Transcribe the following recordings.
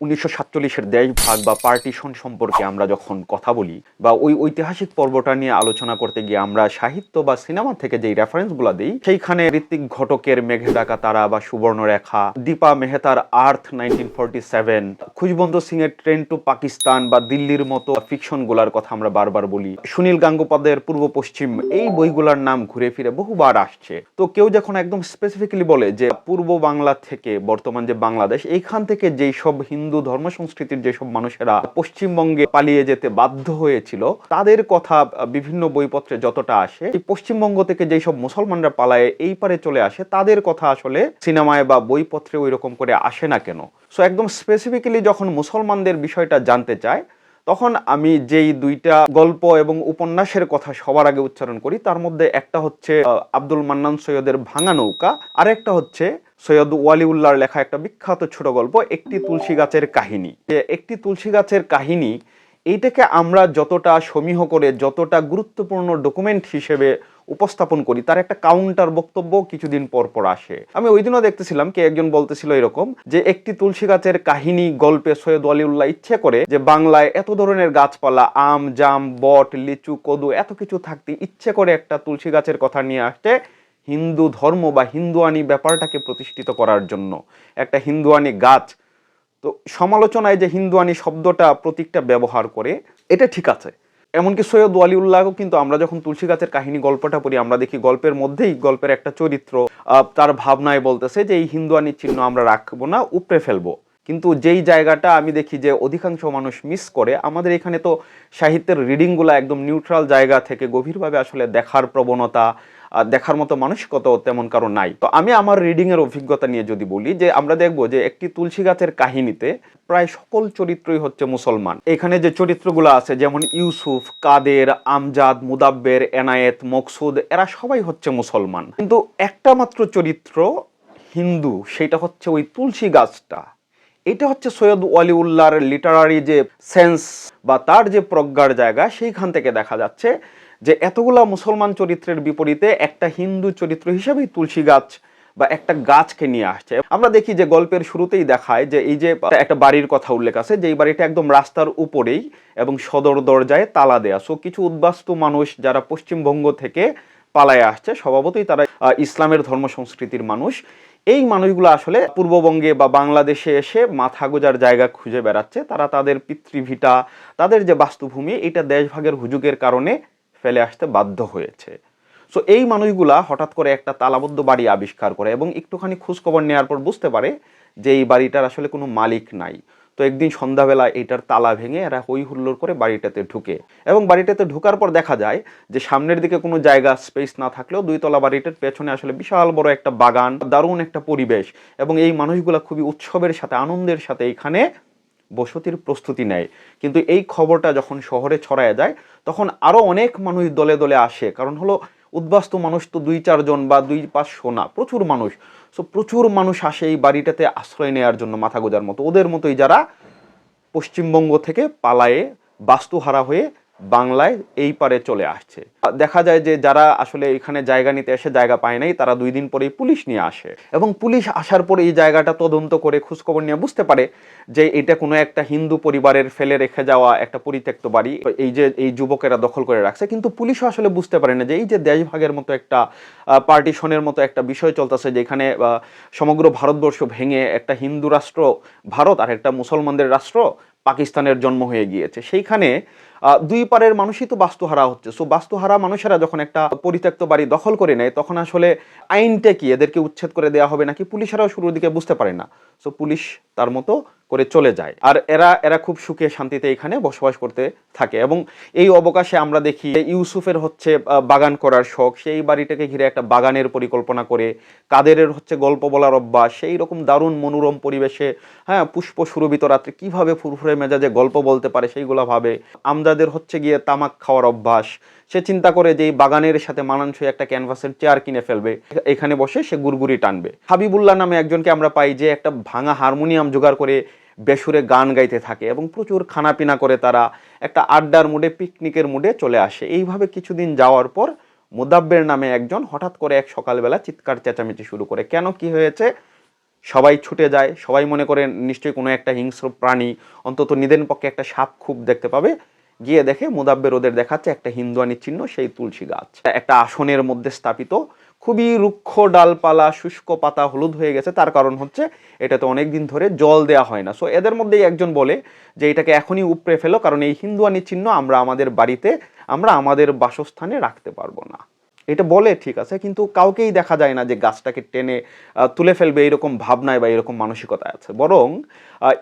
উনিশশো সাতচল্লিশের দেশ ভাগ বা পার্টিশন সম্পর্কে আমরা যখন কথা বলি বা ওই ঐতিহাসিক পর্বটা নিয়ে আলোচনা করতে গিয়ে আমরা সাহিত্য বা সিনেমা থেকে যেই রেফারেন্সগুলো দিই, সেইখানে ঋত্বিক ঘটকের মেঘে ডাকা তারা বা Subarnarekha, Deepa মেহতার Earth nineteen forty seven, Khushwant Singh এর ট্রেন টু পাকিস্তান বা দিল্লির মতো ফিকশনগুলোর কথা আমরা বারবার বলি, সুনীল গাঙ্গোপাধ্যায়ের পূর্ব পশ্চিম, এই বইগুলোর নাম ঘুরে ফিরে বহুবার আসছে। তো কেউ যখন একদম স্পেসিফিক্যালি বলে যে পূর্ব বাংলা থেকে বর্তমান যে বাংলাদেশ, এইখান থেকে যেই সব হিন্দু ধর্ম সংস্কৃতির যেসব মানুষেরা পশ্চিমবঙ্গে পালিয়ে যেতে বাধ্য হয়েছিল, তাদের কথা বিভিন্ন বইপত্রে যতটা আসে পশ্চিমবঙ্গ থেকে যেই সব মুসলমানরা পালায়ে, এই পারে চলে আসে, তাদের কথা আসলে সিনেমায় বা বইপত্রে ওই রকম করে আসে না কেন? সো একদম স্পেসিফিক্যালি যখন মুসলমানদের বিষয়টা জানতে চায়, তখন আমি যেই দুইটা গল্প এবং উপন্যাসের কথা সবার আগে উচ্চারণ করি, তার মধ্যে একটা হচ্ছে আব্দুল মান্নান সৈয়দের ভাঙা নৌকা আর একটা হচ্ছে সৈয়দ ওয়ালিউল্লাহর লেখা একটা বিখ্যাত ছোট গল্প, একটি তুলসী গাছের কাহিনী। যে একটি তুলসী গাছের কাহিনী, এইটাকে আমরা যতটা সমীহ করে, যতটা গুরুত্বপূর্ণ ডকুমেন্ট হিসেবে উপস্থাপন করি, তার একটা কাউন্টার বক্তব্য কিছুদিন পর পর আসে। আমি ওই দিনও দেখতেছিলাম, কে একজন বলতেছিল এরকম, যে একটি তুলসী গাছের কাহিনী গল্পে সৈয়দ ওয়ালিউল্লাহ ইচ্ছে করে, যে বাংলায় এত ধরনের গাছপালা, আম, জাম, বট, লিচু, কদু, এত কিছু থাকতে ইচ্ছে করে একটা তুলসী গাছের কথা নিয়ে আসতে হিন্দু ধর্ম বা হিন্দুয়ানি ব্যাপারটাকে প্রতিষ্ঠিত করার জন্য। একটা হিন্দুয়ানি গাছ, তো সমালোচনায় যে হিন্দুয়ানি শব্দটা প্রতীকটা ব্যবহার করে, এটা ঠিক আছে। এমনকি সৈয়দ ওয়ালিউল্লাহও কিন্তু আমরা যখন তুলসী গাছের কাহিনী গল্পটা পড়ি, আমরা দেখি গল্পের মধ্যেই গল্পের একটা চরিত্র তার ভাবনায় বলতেছে যে এই হিন্দুয়ানির চিহ্ন আমরা রাখব না, উপড়ে ফেলব। কিন্তু যেই জায়গাটা আমি দেখি যে অধিকাংশ মানুষ মিস করে, আমাদের এখানে তো সাহিত্যের রিডিংগুলো একদম নিউট্রাল জায়গা থেকে গভীরভাবে আসলে দেখার প্রবণতা দেখার মতো মানসিকত তেমন কারও নাই। তো আমি আমার রিডিং এর অভিজ্ঞতা নিয়ে যদি বলি যে, আমরা দেখব যে, একটি তুলসী গাছের কাহিনীতে প্রায় সকল চরিত্রই হচ্ছে মুসলমান। এখানে যে চরিত্রগুলো আছে, যেমন ইউসুফ, কাদের, আমজাদ, মুদাব্বের, এনায়েত, মকসুদ, এরা সবাই হচ্ছে মুসলমান। কিন্তু একটা মাত্র চরিত্র হিন্দু, সেটা হচ্ছে ওই তুলসী গাছটা। এটা হচ্ছে সৈয়দ ওয়ালিউল্লাহর লিটারারি যে সেন্স বা তার যে প্রজ্ঞার জায়গা, সেইখান থেকে দেখা যাচ্ছে যে এতগুলা মুসলমান চরিত্রের বিপরীতে একটা হিন্দু চরিত্র হিসেবেই তুলসী গাছ বা একটা গাছকে নিয়ে আসছে। আমরা দেখি যে গল্পের শুরুতেই দেখায় যে এই যে একটা বাড়ির কথা উল্লেখ আছে, যে এই বাড়িটা একদম রাস্তার উপরেই এবং সদর দরজায় তালা দেয়া। সো কিছু উদ্বাস্তু মানুষ যারা পশ্চিমবঙ্গ থেকে পালায় আসছে, স্বভাবতই তারা ইসলামের ধর্ম সংস্কৃতির মানুষ। এই মানুষগুলো আসলে পূর্ববঙ্গে বা বাংলাদেশে এসে মাথা গোজার জায়গা খুঁজে বেড়াচ্ছে। তারা তাদের পিতৃভিটা, তাদের যে বাস্তুভূমি, এটা দেশভাগের হুজুগের কারণে ফেলে আসতে বাধ্য হয়েছে। সো এই মানুষগুলা হঠাৎ করে একটা তালাবদ্ধ বাড়ি আবিষ্কার করে এবং একটুখানি খোঁজখবর নেওয়ার পর বুঝতে পারে যে এই বাড়িটার আসলে কোনো মালিক নাই। তো একদিন সন্ধ্যাবেলা এটার তালা ভেঙে এরা হই হুল্লোড় করে বাড়িটাতে ঢুকে এবং বাড়িটাতে ঢোকার পর দেখা যায় যে সামনের দিকে কোনো জায়গা স্পেস না থাকলেও দুই তলা বাড়িটার পেছনে আসলে বিশাল বড় একটা বাগান, দারুণ একটা পরিবেশ এবং এই মানুষগুলা খুবই উৎসবের সাথে, আনন্দের সাথে এখানে বসতির প্রস্তুতি নেয়। কিন্তু এই খবরটা যখন শহরে ছড়ায় যায়, তখন আরও অনেক মানুষ দলে দলে আসে। কারণ হলো, উদ্বাস্তু মানুষ তো দুই চারজন বা দুই পাঁচ সোনা প্রচুর মানুষ। সো প্রচুর মানুষ আসে এই বাড়িটাতে আশ্রয় নেওয়ার জন্য মাথা গোজার মতো। ওদের মতোই যারা পশ্চিমবঙ্গ থেকে পালায়ে বাস্তুহারা হয়ে বাংলায় এই পারে চলে আসছে। দেখা যায় যে যারা আসলে এখানে জায়গা নিতে এসে জায়গা পায় নাই, তারা দুই দিন পরেই পুলিশ নিয়ে আসে। এবং পুলিশ আসার পরে এই জায়গাটা তদন্ত করে খোঁজখবর নিয়ে বুঝতে পারে যে এটা কোনো একটা হিন্দু পরিবারের ফেলে রেখে যাওয়া একটা পরিত্যক্ত বাড়ি, এই যে এই যুবকেরা দখল করে রাখছে। কিন্তু পুলিশও আসলে বুঝতে পারে না যে এই যে দেশভাগের মতো একটা পার্টিশনের মতো একটা বিষয় চলতেছে যেখানে সমগ্র ভারতবর্ষ ভেঙে একটা হিন্দু রাষ্ট্র, ভারত আর একটা মুসলমানদের রাষ্ট্র পাকিস্তানের জন্ম হয়ে গিয়েছে। সেইখানে দুই পারের মানুষই তো বাস্তুহারা হচ্ছে। সো বাস্তুহারা মানুষেরা যখন একটা পরিত্যক্ত বাড়ি দখল করে নেয়, তখন আসলে আইনটা কি? এদেরকে উচ্ছেদ করে দেওয়া হবে নাকি? পুলিশেরাও শুরুর দিকে বুঝতে পারে না। সো পুলিশ তার মতো করে চলে যায়। আর এরা এরা খুব সুখে শান্তিতে এখানে বসবাস করতে থাকে। এবং এই অবকাশে আমরা দেখি ইউসুফের হচ্ছে বাগান করার শখ। সেই বাড়িটাকে ঘিরে একটা বাগানের পরিকল্পনা করে, কাদেরের হচ্ছে গল্প বলার অভ্যাস, সেই রকম দারুণ মনোরম পরিবেশে হ্যাঁ পুষ্প সুরভিত রাত্রে কীভাবে ফুরফুরে মেজাজে গল্প বলতে পারে সেইগুলো ভাবে। আমজাদের হচ্ছে গিয়ে তামাক খাওয়ার অভ্যাস। সে চিন্তা করে যে এই বাগানের সাথে মানানসই একটা ক্যানভাসের চেয়ার কিনে ফেলবে। এখানে বসে সে গুড়গুড়ি টানবে। হাবিবুল্লাহ নামে একজনকে আমরা পাই যে একটা ভাঙা হারমোনিয়াম জোগাড় করে বেসুরে গান গাইতে থাকে এবং প্রচুর খানাপিনা করে তারা একটা আড্ডার মুডে, পিকনিকের মুডে চলে আসে। এইভাবে কিছুদিন যাওয়ার পর মুদাব্বের নামে একজন হঠাৎ করে এক সকালবেলা চিৎকার চেঁচামেচি শুরু করে। কেন কি হয়েছে? সবাই ছুটে যায়। সবাই মনে করে নিশ্চয়ই কোনো একটা হিংস্র প্রাণী, অন্তত নিদেন পক্ষে একটা সাপ খুব দেখতে পাবে। গিয়ে দেখে মুদাব্বের ওদের দেখাচ্ছে একটা হিন্দুয়ানি চিহ্ন, সেই তুলসী গাছ। একটা আসনের মধ্যে স্থাপিত খুবই রুক্ষ ডালপালা, শুষ্ক পাতা, হলুদ হয়ে গেছে। তার কারণ হচ্ছে এটাতে অনেক দিন ধরে জল দেয়া হয় না। সো এদের মধ্যেই একজন বলে যে এটাকে এখনই উপড়ে ফেলো, কারণ এই হিন্দুয়ানি চিহ্ন আমরা আমাদের বাড়িতে, আমরা আমাদের বাসস্থানে রাখতে পারব না। এটা বলে ঠিক আছে, কিন্তু কাউকেই দেখা যায় না যে গাছটাকে টেনে তুলে ফেলবে এরকম ভাবনায় বা এরকম মানসিকতা আছে। বরং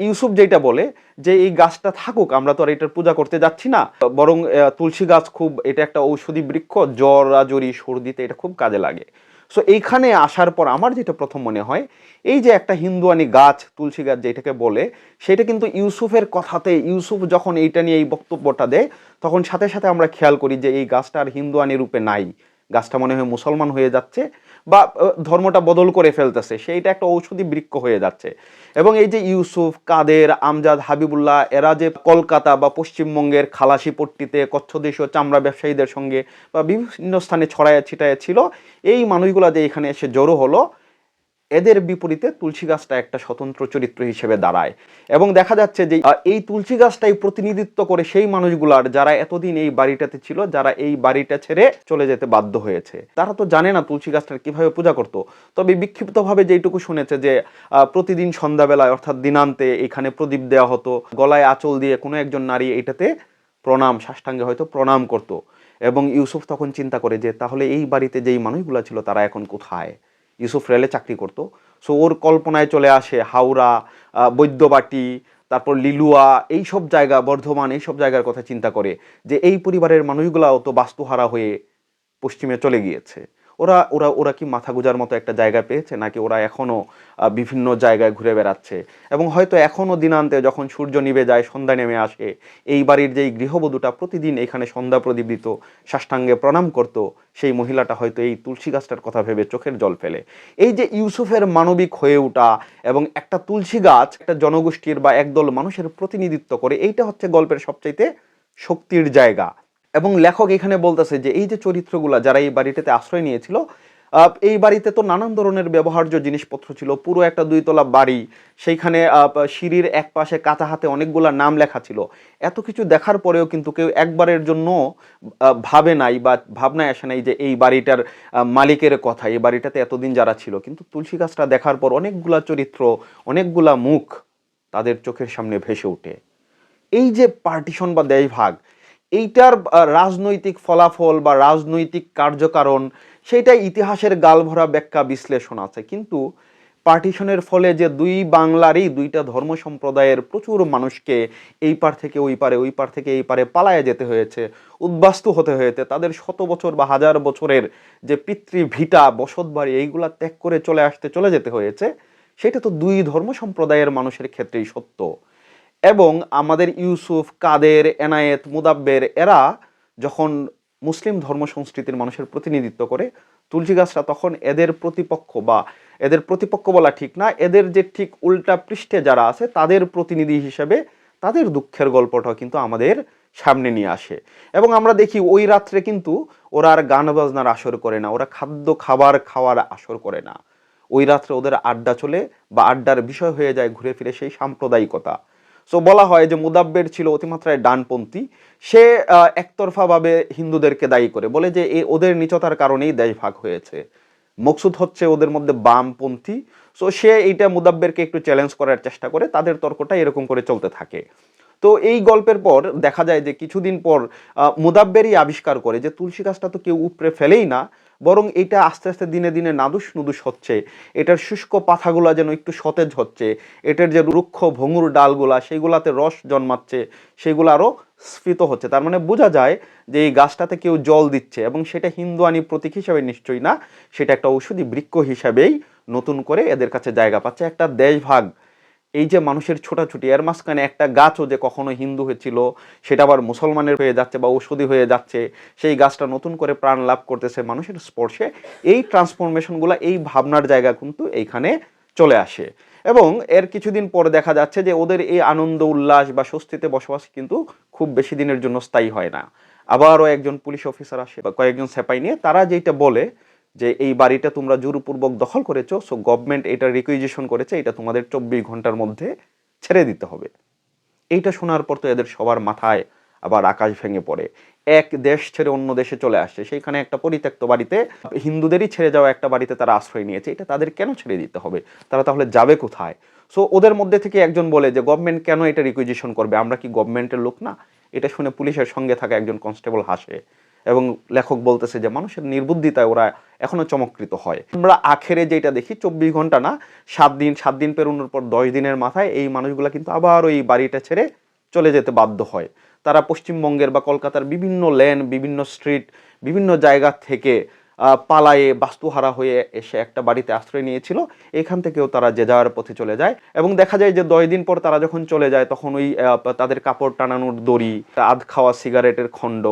ইউসুফ যেটা বলে যে এই গাছটা থাকুক, আমরা তো আর এটার পূজা করতে যাচ্ছি না। বরং তুলসী গাছ খুব, এটা একটা ঔষধি বৃক্ষ, জ্বর, আজরি, সর্দিতে এটা খুব কাজে লাগে। সো এইখানে আসার পর আমার যেটা প্রথম মনে হয়, এই যে একটা হিন্দুয়ানি গাছ, তুলসী গাছ যেটাকে বলে, সেটা কিন্তু ইউসুফের কথাতে, ইউসুফ যখন এইটা নিয়ে এই বক্তব্যটা দেয়, তখন সাথে সাথে আমরা খেয়াল করি যে এই গাছটা আর হিন্দুয়ানি রূপে নাই। গাছটা মনে হয় মুসলমান হয়ে যাচ্ছে বা ধর্মটা বদল করে ফেলতেছে। সেইটা একটা ঔষধি বৃক্ষ হয়ে যাচ্ছে। এবং এই যে ইউসুফ, কাদের, আমজাদ, হাবিবুল্লাহ, এরা যে কলকাতা বা পশ্চিমবঙ্গের খালাসি পট্টিতে, কচ্ছদেশীয় চামড়া ব্যবসায়ীদের সঙ্গে বা বিভিন্ন স্থানে ছড়ায় ছিটায় ছিল, এই মানুষগুলা যে এখানে এসে জড়ো হলো এদের বিপরীতে তুলসী গাছটা একটা স্বতন্ত্র চরিত্র হিসেবে দাঁড়ায়। এবং দেখা যাচ্ছে যে এই তুলসী গাছটাই প্রতিনিধিত্ব করে সেই মানুষগুলার যারা এতদিন এই বাড়িটাতে ছিল, যারা এই বাড়িটা ছেড়ে চলে যেতে বাধ্য হয়েছে। তারা তো জানে না তুলসী গাছটার কীভাবে পূজা করতো। তবে বিক্ষিপ্তভাবে যেইটুকু শুনেছে যে প্রতিদিন সন্ধ্যাবেলায় অর্থাৎ দিনান্তে এখানে প্রদীপ দেওয়া হতো, গলায় আঁচল দিয়ে কোনো একজন নারী এটাতে প্রণাম, সাষ্টাঙ্গে হয়তো প্রণাম করত। এবং ইউসুফ তখন চিন্তা করে যে, তাহলে এই বাড়িতে যেই মানুষগুলো ছিল, তারা এখন কোথায়? ইউসুফ রেলে চাকরি করতো। সো ওর কল্পনায় চলে আসে হাওড়া বৈদ্যবাটি, তারপর লিলুয়া, এই সব জায়গা, বর্ধমান, এই সব জায়গার কথা চিন্তা করে যে এই পরিবারের মানুষগুলাও তো বাস্তুহারা হয়ে পশ্চিমে চলে গিয়েছে। ওরা ওরা ওরা কি মাথা গুজার মতো একটা জায়গা পেয়েছে? নাকি ওরা এখনও বিভিন্ন জায়গায় ঘুরে বেড়াচ্ছে? এবং হয়তো এখনও দিনান্তে যখন সূর্য নিভে যায়, সন্ধ্যা নেমে আসে, এই বাড়ির যেই গৃহবধূটা প্রতিদিন এখানে সন্ধ্যা প্রদীপ দিত সাষ্টাঙ্গে প্রণাম করত, সেই মহিলাটা হয়তো এই তুলসী গাছটার কথা ভেবে চোখের জল ফেলে। এই যে ইউসুফের মানবিক হয়ে ওঠা এবং একটা তুলসী গাছ, একটা জনগোষ্ঠীর বা একদল মানুষের প্রতিনিধিত্ব করে, এইটা হচ্ছে গল্পের সবচাইতে শক্তির জায়গা। এবং লেখক এখানে বলতেছে যে, এই যে চরিত্রগুলা যারা এই বাড়িটাতে আশ্রয় নিয়েছিল এই বাড়িতে তো নানান ধরনের ব্যবহার্য জিনিসপত্র ছিল। পুরো একটা দুইতলা বাড়ি, সেইখানে সিঁড়ির এক পাশে কাঁচা হাতে অনেকগুলা নাম লেখা ছিল। এত কিছু দেখার পরেও কিন্তু কেউ একবারের জন্য ভাবে নাই বা ভাবনায় আসে নাই যে, এই বাড়িটার মালিকের কথা, এই বাড়িটাতে এতদিন যারা ছিল। কিন্তু তুলসী গাছটা দেখার পর অনেকগুলা চরিত্র, অনেকগুলা মুখ তাদের চোখের সামনে ভেসে ওঠে। এই যে পার্টিশন বা দেশভাগ এইটার রাজনৈতিক ফলাফল বা রাজনৈতিক কার্যকারণ সেটা ইতিহাসের গালভরা ব্যাখ্যা বিশ্লেষণ আছে। কিন্তু পার্টিশনের ফলে যে দুই বাংলারই দুইটা ধর্ম সম্প্রদায়ের প্রচুর মানুষকে এই পার থেকে ওই পারে, ওই পার থেকে এই পারে পালায় যেতে হয়েছে, উদ্বাস্তু হতে হয়েছে, তাদের শত বছর বা হাজার বছরের যে পিতৃভিটা, বসত বাড়ি, এইগুলা ত্যাগ করে চলে আসতে, চলে যেতে হয়েছে, সেটা তো দুই ধর্ম সম্প্রদায়ের মানুষের ক্ষেত্রেই সত্য। এবং আমাদের ইউসুফ, কাদের, এনায়েত, মুদাব্বের, এরা যখন মুসলিম ধর্ম সংস্কৃতির মানুষের প্রতিনিধিত্ব করে তুলসী গাছটা তখন এদের প্রতিপক্ষ বা এদের প্রতিপক্ষ বলা ঠিক না, এদের যে ঠিক উল্টা পৃষ্ঠে যারা আছে তাদের প্রতিনিধি হিসেবে তাদের দুঃখের গল্পটাও কিন্তু আমাদের সামনে নিয়ে আসে। এবং আমরা দেখি ওই রাত্রে কিন্তু ওরা আর গান বাজনার আসর করে না, ওরা খাদ্য খাবার খাওয়ার আসর করে না। ওই রাত্রে ওদের আড্ডা চলে বা আড্ডার বিষয় হয়ে যায় ঘুরে ফিরে সেই সাম্প্রদায়িকতা। সো বলা হয় যে মুদাব্বের ছিল অতিমাত্রায় ডানপন্থী। সে একতরফাভাবে হিন্দুদেরকে দায়ী করে। বলে যে এ, ওদের নিচতার কারণেই দেশ ভাগ হয়েছে। মকসুদ হচ্ছে ওদের মধ্যে বামপন্থী। সো সে এইটা মুদাব্বেরকে একটু চ্যালেঞ্জ করার চেষ্টা করে। তাদের তর্কটা এরকম করে চলতে থাকে। তো এই গল্পের পর দেখা যায় যে কিছুদিন পর মুদাব্বেরই আবিষ্কার করে যে তুলসী গাছটা তো কেউ উপড়ে ফেলেই না। বরং এটা আস্তে আস্তে দিনে দিনে নাদুস নুদুস হচ্ছে। এটার শুষ্ক পাতাগুলা যেন একটু সতেজ হচ্ছে। এটার যে রুক্ষ ভঙ্গুর ডালগুলা, সেইগুলাতে রস জন্মাচ্ছে সেগুলো আরও স্ফীত হচ্ছে। তার মানে বোঝা যায় যে এই গাছটাতে কেউ জল দিচ্ছে এবং সেটা হিন্দুয়ানি প্রতীক হিসাবে নিশ্চয়ই না। সেটা একটা ঔষধি বৃক্ষ হিসাবেই নতুন করে এদের কাছে জায়গা পাচ্ছে। একটা দেশভাগ এই যে মানুষের ছোটাছুটি, এর মাঝখানে একটা গাছও যে কখনো হিন্দু হয়েছিল, সেটা আবার মুসলমানের হয়ে যাচ্ছে বা ঔষধি হয়ে যাচ্ছে, সেই গাছটা নতুন করে প্রাণ লাভ করতেছে মানুষের স্পর্শে, এই ট্রান্সফরমেশনগুলো, এই ভাবনার জায়গা কিন্তু এইখানে চলে আসে। এবং এর কিছুদিন পরে দেখা যাচ্ছে যে ওদের এই আনন্দ, উল্লাস বা স্বস্তিতে বসবাস কিন্তু খুব বেশি দিনের জন্য স্থায়ী হয় না। আবারও একজন পুলিশ অফিসার আসে বা কয়েকজন সেপাই নিয়ে, তারা যেটা বলে যে এই বাড়িটা তোমরা জোরপূর্বক দখল করেছ সো গভর্নমেন্ট এটা রিকুইজিশন করেছে, এটা তোমাদের চব্বিশ ঘণ্টার মধ্যে ছেড়ে দিতে হবে। এইটা শোনার পর তো এদের সবার মাথায় আবার আকাশ ভেঙে পড়ে। এক দেশ ছেড়ে অন্য দেশে চলে আসছে, সেইখানে একটা পরিত্যক্ত বাড়িতে হিন্দুদেরই ছেড়ে যাওয়া একটা বাড়িতে তারা আশ্রয় নিয়েছে, এটা তাদের কেন ছেড়ে দিতে হবে? তারা তাহলে যাবে কোথায়? সো ওদের মধ্যে থেকে একজন বলে যে গভর্নমেন্ট কেন এটা রিকুইজিশন করবে? আমরা কি গভর্নমেন্টের লোক না? এটা শুনে পুলিশের সঙ্গে থাকা একজন কনস্টেবল হাসে। এবং লেখক বলতেছে যে মানুষের নির্বুদ্ধিতায় ওরা এখনও চমকৃত হয়। আমরা আখেরে যেটা দেখি, চব্বিশ ঘণ্টা না, সাত দিন সাত দিন পেরোনোর পর দশ দিনের মাথায় এই মানুষগুলা কিন্তু আবার ওই বাড়িটা ছেড়ে চলে যেতে বাধ্য হয়। তারা পশ্চিমবঙ্গের বা কলকাতার বিভিন্ন লেন, বিভিন্ন স্ট্রিট, বিভিন্ন জায়গা থেকে পালায়ে বাস্তুহারা হয়ে এসে একটা বাড়িতে আশ্রয় নিয়েছিল। এখান থেকেও তারা যে যাওয়ার পথে চলে যায় এবং দেখা যায় যে দশ দিন পর তারা যখন চলে যায়, তখন ওই তাদের কাপড় টানানোর দড়ি, আধ খাওয়া সিগারেটের খণ্ড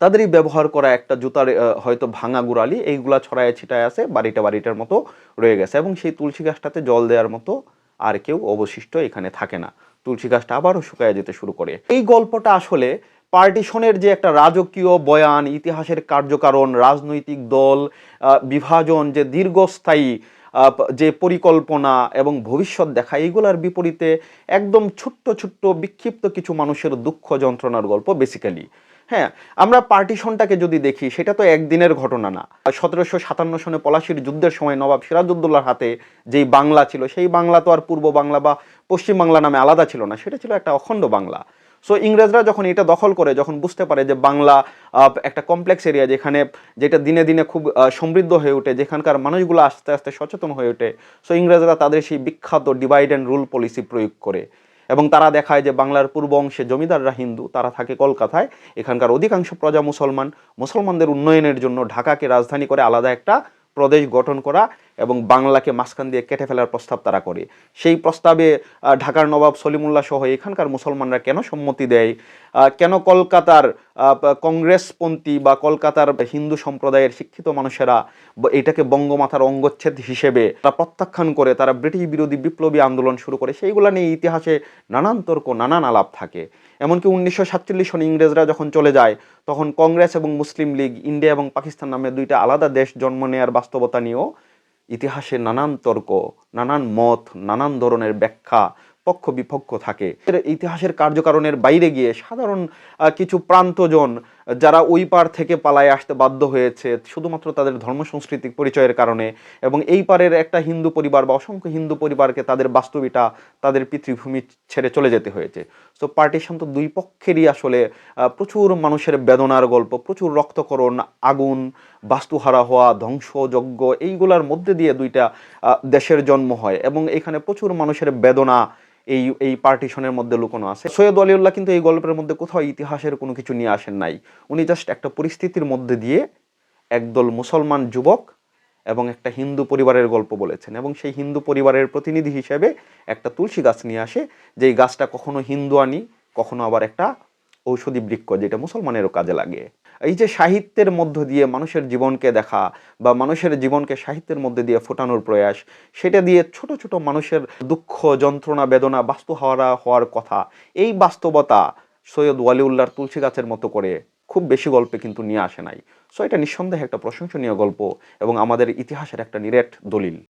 তাদেরই ব্যবহার করা একটা জুতার হয়তো ভাঙা গুড়ালি, এইগুলা ছড়ায় ছিটায় আছে, বাড়িটা বাড়িটার মতো রয়ে গেছে এবং সেই তুলসী গাছটাতে জল দেওয়ার মতো আর কেউ অবশিষ্ট এখানে থাকে না। তুলসী গাছটা আবারও শুকায় যেতে শুরু করে। এই গল্পটা আসলে পার্টিশনের যে একটা রাজকীয় বয়ান, ইতিহাসের কার্যকারণ, রাজনৈতিক দল বিভাজন, যে দীর্ঘস্থায়ী যে পরিকল্পনা এবং ভবিষ্যৎ দেখা, এইগুলার বিপরীতে একদম ছোট্ট ছোট্ট, বিক্ষিপ্ত কিছু মানুষের দুঃখ যন্ত্রণার গল্প বেসিক্যালি হ্যাঁ আমরা পার্টিশনটাকে যদি দেখি, সেটা তো একদিনের ঘটনা না। সতেরোশো সাতান্ন সনে পলাশির যুদ্ধের সময় নবাব সিরাজউদ্দৌলার হাতে যেই বাংলা ছিল, সেই বাংলা তো আর পূর্ব বাংলা বা পশ্চিম বাংলা নামে আলাদা ছিল না, সেটা ছিল একটা অখণ্ড বাংলা। সো ইংরেজরা যখন এটা দখল করে, যখন বুঝতে পারে যে বাংলা একটা কমপ্লেক্স এরিয়া যেখানে, যেটা দিনে দিনে খুব সমৃদ্ধ হয়ে ওঠে, যেখানকার মানুষগুলো আস্তে আস্তে সচেতন হয়ে ওঠে সো ইংরেজরা তাদের সেই বিখ্যাত ডিভাইড অ্যান্ড রুল পলিসি প্রয়োগ করে। এবং তারা দেখায় যে বাংলার পূর্ব অংশে জমিদাররা হিন্দু, তারা থাকে কলকাতায়। এখানকার অধিকাংশ প্রজা মুসলমান, মুসলমানদের উন্নয়নের জন্য ঢাকাকে রাজধানী করে আলাদা একটা প্রদেশ গঠন করা এবং বাংলাকে মাঝখান দিয়ে কেটে ফেলার প্রস্তাব তারা করে। সেই প্রস্তাবে ঢাকার নবাব সলিমুল্লাহ সহ এখানকার মুসলমানরা কেন সম্মতি দেয়? কেন কলকাতার কংগ্রেসপন্থী বা কলকাতার হিন্দু সম্প্রদায়ের শিক্ষিত মানুষেরা এটাকে বঙ্গমাতার অঙ্গচ্ছেদ হিসেবে তারা প্রত্যাখ্যান করে, তারা ব্রিটিশ বিরোধী বিপ্লবী আন্দোলন শুরু করে, সেইগুলো নিয়ে ইতিহাসে নানান তর্ক, নানান আলাপ থাকে। এমনকি উনিশশো সাতচল্লিশ সনে ইংরেজরা যখন চলে যায় তখন কংগ্রেস এবং মুসলিম লীগ, ইন্ডিয়া এবং পাকিস্তান নামে দুইটা আলাদা দেশ জন্ম নেওয়ার বাস্তবতা নিয়েও ইতিহাসে নানান তর্ক, নানান মত, নানান ধরনের ব্যাখ্যা পক্ষ বিপক্ষ থাকে ইতিহাসের কার্যকারণের বাইরে গিয়ে সাধারণ কিছু প্রান্তজন যারা ওই পার থেকে পালায় আসতে বাধ্য হয়েছে, শুধুমাত্র তাদের ধর্ম সাংস্কৃতিক পরিচয়ের কারণে এবং এই পারের একটা হিন্দু পরিবার বা অসংখ্য হিন্দু পরিবারকে তাদের বাস্তবিটা তাদের পিতৃভূমি ছেড়ে চলে যেতে হয়েছে। সো পার্টিশন তো দুই পক্ষেরই আসলে প্রচুর মানুষের বেদনার গল্প, প্রচুর রক্তকরণ, আগুন, বাস্তুহারা হওয়া, ধ্বংসযজ্ঞ, এইগুলার মধ্যে দিয়ে দুইটা দেশের জন্ম হয় এবং এখানে প্রচুর মানুষের বেদনা এই এই পার্টিশনের মধ্যে লুকোনো আছে। সৈয়দ আলিউল্লাহ কিন্তু এই গল্পের মধ্যে কোথাও ইতিহাসের কোনো কিছু নিয়ে আসেন নাই। উনি জাস্ট একটা পরিস্থিতির মধ্যে দিয়ে একদল মুসলমান যুবক এবং একটা হিন্দু পরিবারের গল্প বলেছেন এবং সেই হিন্দু পরিবারের প্রতিনিধি হিসেবে একটা তুলসী গাছ নিয়ে আসে, যেই গাছটা কখনো হিন্দু আনি, কখনো আবার একটা ঔষধি বৃক্ষ, যেটা মুসলমানেরও কাজে লাগে। এই যে সাহিত্যের মধ্য দিয়ে মানুষের জীবনকে দেখা বা মানুষের জীবনকে সাহিত্যের মধ্যে দিয়ে ফোটানোর প্রয়াস, সেটা দিয়ে ছোট ছোট মানুষের দুঃখ, যন্ত্রণা, বেদনা বাস্তু হওয়া হওয়ার কথা, এই বাস্তবতা সৈয়দ ওয়ালিউল্লাহর তুলসী গাছের মতো করে খুব বেশি গল্পে কিন্তু নিয়ে আসে নাই। সো এটা নিঃসন্দেহে একটা প্রশংসনীয় গল্প এবং আমাদের ইতিহাসের একটা নিরেট দলিল।